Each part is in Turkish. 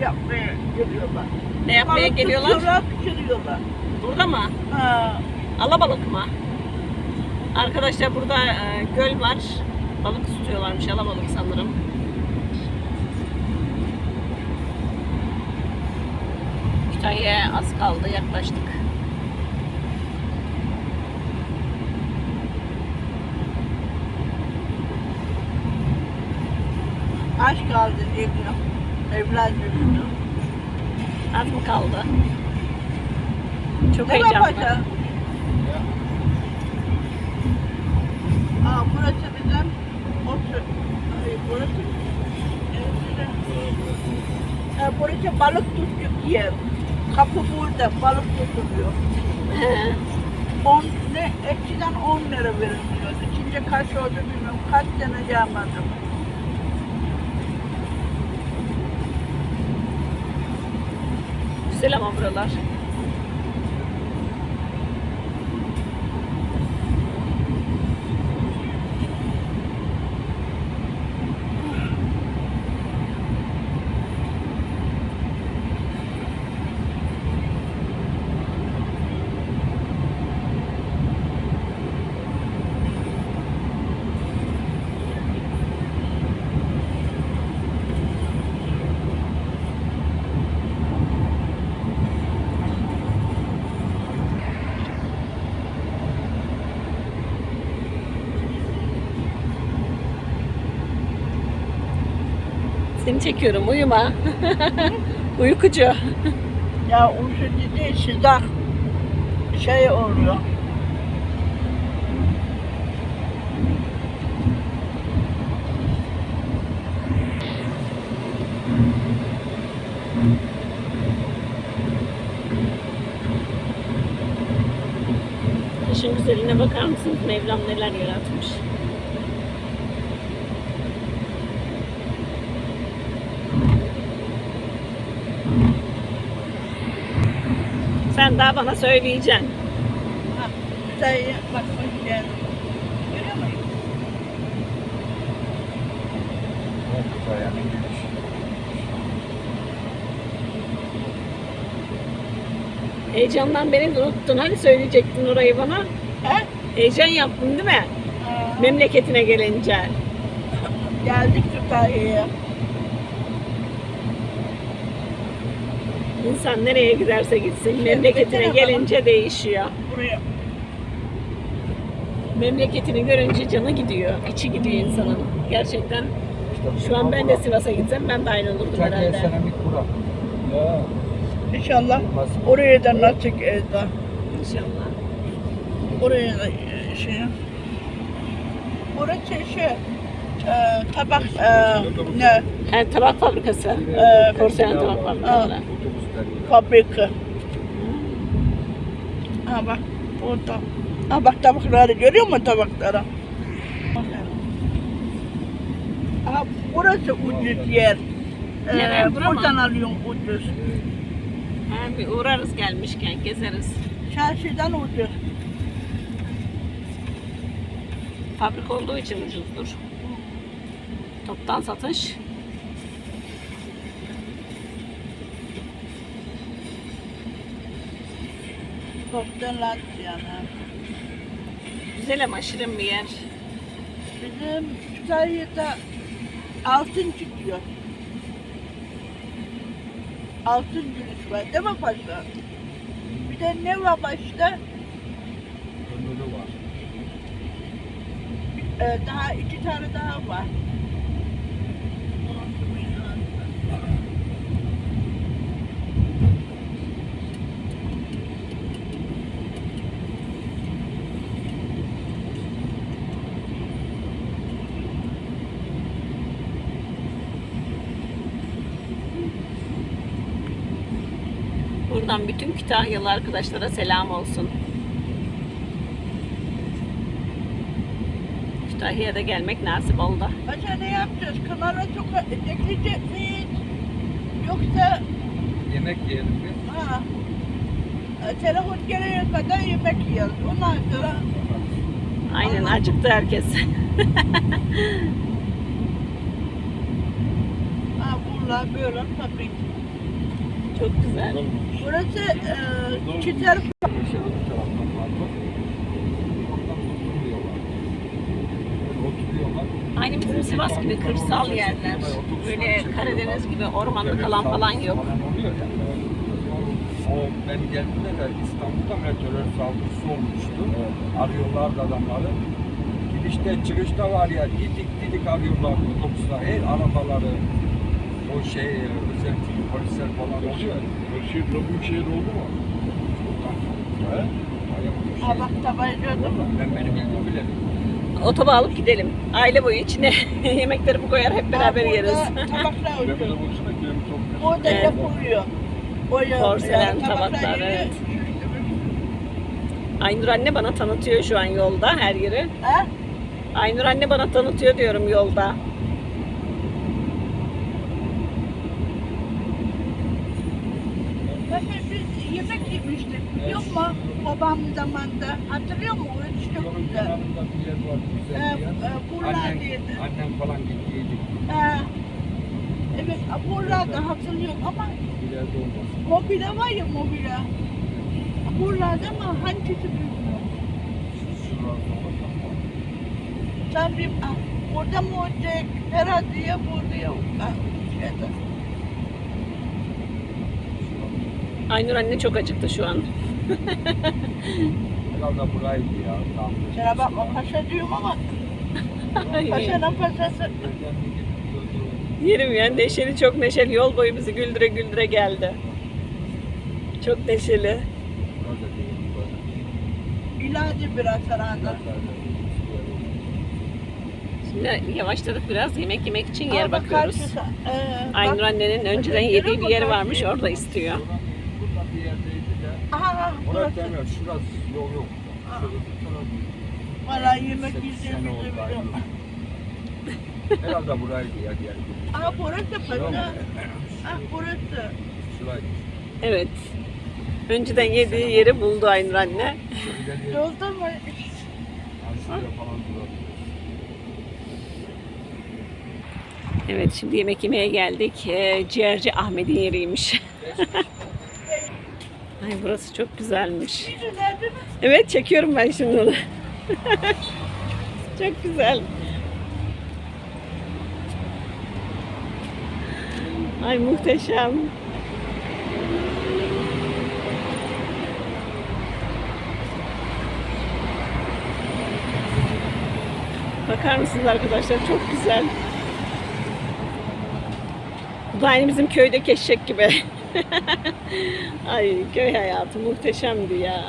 yapmaya geliyorlar. Ne yapmaya Balık geliyorlar? tutuyorlar, pişiriyorlar. Burada mı? Ha, Alabalık mı? Arkadaşlar burada e, göl var. Balık tutuyorlarmış. Alabalık sanırım. Kütahya'ya az kaldı. Yaklaştık. Evlendirdim. Az mı kaldı? Çok heyecanlı. yapacağız? Aa, burası bizim otur. Ay, burası Ha, burası balık tutacak yer. Kapı burada, balık tutuluyor. 10 ne eskiden 10 lira veriliyordu. Şimdi kaç oldu bilmiyorum. Kaç sene gelmedim. Güzel ama buralar. Seni çekiyorum. Uyuma. Uykucu. Ya şimdi değil, sıcak şey oluyor. Kışın güzeline bakar mısınız? Mevlam neler yaratmış. Sen daha bana söyleyeceksin. Ha, şey, bak hoş geldin. Görüyor musun? Heyecandan beni de unuttun. Hani söyleyecektin orayı bana? He? Heyecan yaptın değil mi? Ha, Memleketine gelince. geldik Kütahya'ya. İnsan nereye giderse gitsin memleketine gelince değişiyor. Buraya. Memleketini görünce canı gidiyor, içi gidiyor insanın. Gerçekten şu an ben de Sivas'a gitsem ben de aynı olurdum herhalde. seramik bura. Ya. İnşallah oraya da nasip eder. İnşallah. Oraya da e, şey. Burası şey. E, tabak e, ne Ha, tabak fabrikası. e, Korsayan tabak fabrikası. Otobüsler yine. Fabrika. Ha bak orada. Ha bak tabakları görüyor musun tabakları? Ha burası ucuz yer. Mı? buradan alıyorum ucuz. Ha, bir uğrarız gelmişken gezeriz. Çarşıdan ucuz. Fabrika olduğu için ucuzdur. Toptan satış. Toptalar yani. Güzel ama şirin bir yer. Bizim Kütahya'da altın çıkıyor. Altın gümüş var değil mi paşa? Bir de ne var başta? Ömürlü var. Ee, daha iki tane daha var. Buradan bütün Kütahyalı arkadaşlara selam olsun. Kütahya'ya da gelmek nasip oldu. Paşa ne yapacağız? Kanara çok ekleyecek miyiz? Yoksa Yemek yiyelim bir. ha, e, telefon gelene kadar yemek yiyoruz. Ondan sonra Aynen acıktı herkes. ha, bunlar böyle tabii. Çok güzel. Burası e. Oturuyorlar. Aynı bizim Sivas gibi kırsal yerler. Böyle Karadeniz gibi ormanlık alan falan yok. O ben geldiğimde de İstanbul'da meteoroloji saldırısı olmuştu. Arıyorlardı adamları. Girişte çıkışta var ya didik didik arıyorlar otobüsler, her arabaları. O şey özel polisler falan oluyor. Şehir büyük şehir oldu mu? He? Bak tabancada mı? Ben benim bildiğim bile. Otoba alıp gidelim. Aile boyu içine yemeklerimi koyar hep beraber Ha, yeriz. Kiremide uçuyor. baksana kiremit çok Orada Evet. yapılıyor. Porselen yani tabaklar, yeri evet. Aynur anne bana tanıtıyor şu an yolda her yeri. Ha? Aynur anne bana tanıtıyor diyorum yolda. Bakın biz yemek yemiştik. Yok mu? Babam zamanında. Hatırlıyor musun? Orası çok Yolun güzel. kenarında bir yer var güzel Ee, bir yer. e, Annem, annem falan gittiydik. Ha. Evet, buralarda hatırlıyorum ama İleride olmasın. mobilya var ya mobilya. Buralarda ama hangisi bilmiyorum. Sen bir ah, burada mı olacak? Herhalde ya burada ya. Ah, şeyde. Aynur anne çok acıktı şu an. Herhalde buraydı ya. Tam. Sana bakma paşa diyorum ama paşanın paşası. Yerim ya neşeli çok neşeli yol boyu bizi güldüre güldüre geldi. Çok neşeli. İlahi biraz herhalde. Şimdi yavaşladık biraz yemek yemek için yer Aa, bak bakıyoruz. karşısı, ee, Aynur bak- annenin önceden yediği bir yer varmış orada istiyor. Burada bir yerdeydi de. Burası. demiyor. Şurası yol yok. Şurası. Valla yemek biliyorum. aynı. Herhalde buraydı ya diğer gün. Aha burası mı? paşa. Ah burası. Şuraydı. Evet. Önceden yediği yeri buldu Aynur anne. Yolda mı? Evet şimdi yemek yemeye geldik. Ee, ciğerci Ahmet'in yeriymiş. Ay burası çok güzelmiş. Evet çekiyorum ben şimdi onu. çok güzel. Ay muhteşem. Bakar mısınız arkadaşlar? Çok güzel. Bu da aynı bizim köydeki eşek gibi. Ay köy hayatı muhteşemdi ya.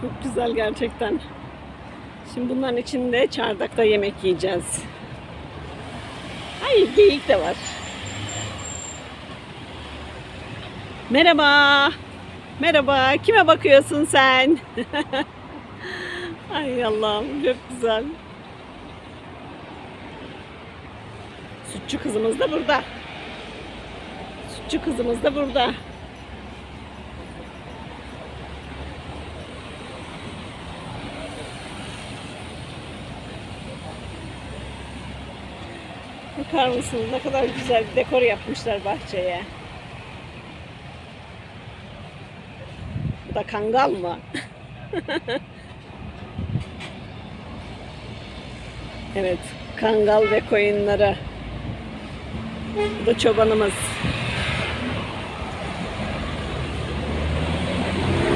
Çok güzel gerçekten. Şimdi bunların içinde çardakta yemek yiyeceğiz. Ay geyik de var. Merhaba. Merhaba. Kime bakıyorsun sen? Ay Allah'ım çok güzel. Sütçü kızımız da burada. Sütçü kızımız da burada. Bakar mısınız ne kadar güzel bir dekor yapmışlar bahçeye. Da kangal mı? evet, kangal ve koyunları. Bu da çobanımız.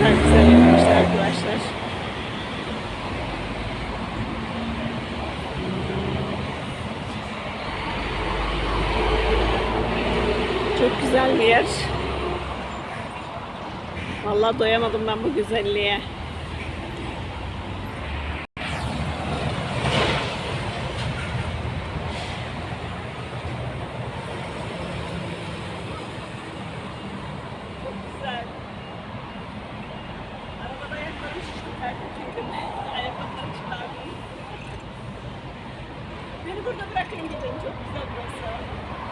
Çok güzel yapmışlar arkadaşlar. Çok güzel bir yer. Vallahi doyamadım ben bu güzelliğe. Beni burada bırakın gidin. Çok güzel burası.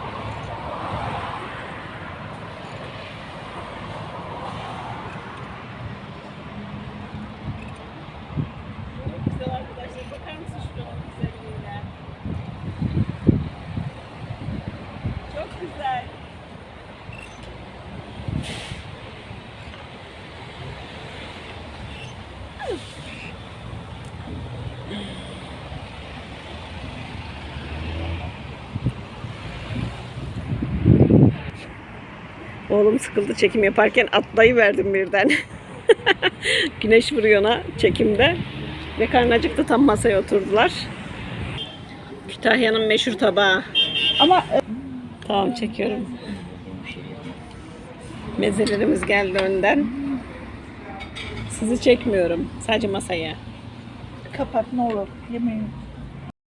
Oğlum sıkıldı çekim yaparken atlayıverdim birden. Güneş vuruyor ona çekimde. Ve karnı acıktı tam masaya oturdular. Kütahya'nın meşhur tabağı. Ama Tamam çekiyorum. Mezelerimiz geldi önden. Sizi çekmiyorum. Sadece masaya. kapat ne olur. Yemeğin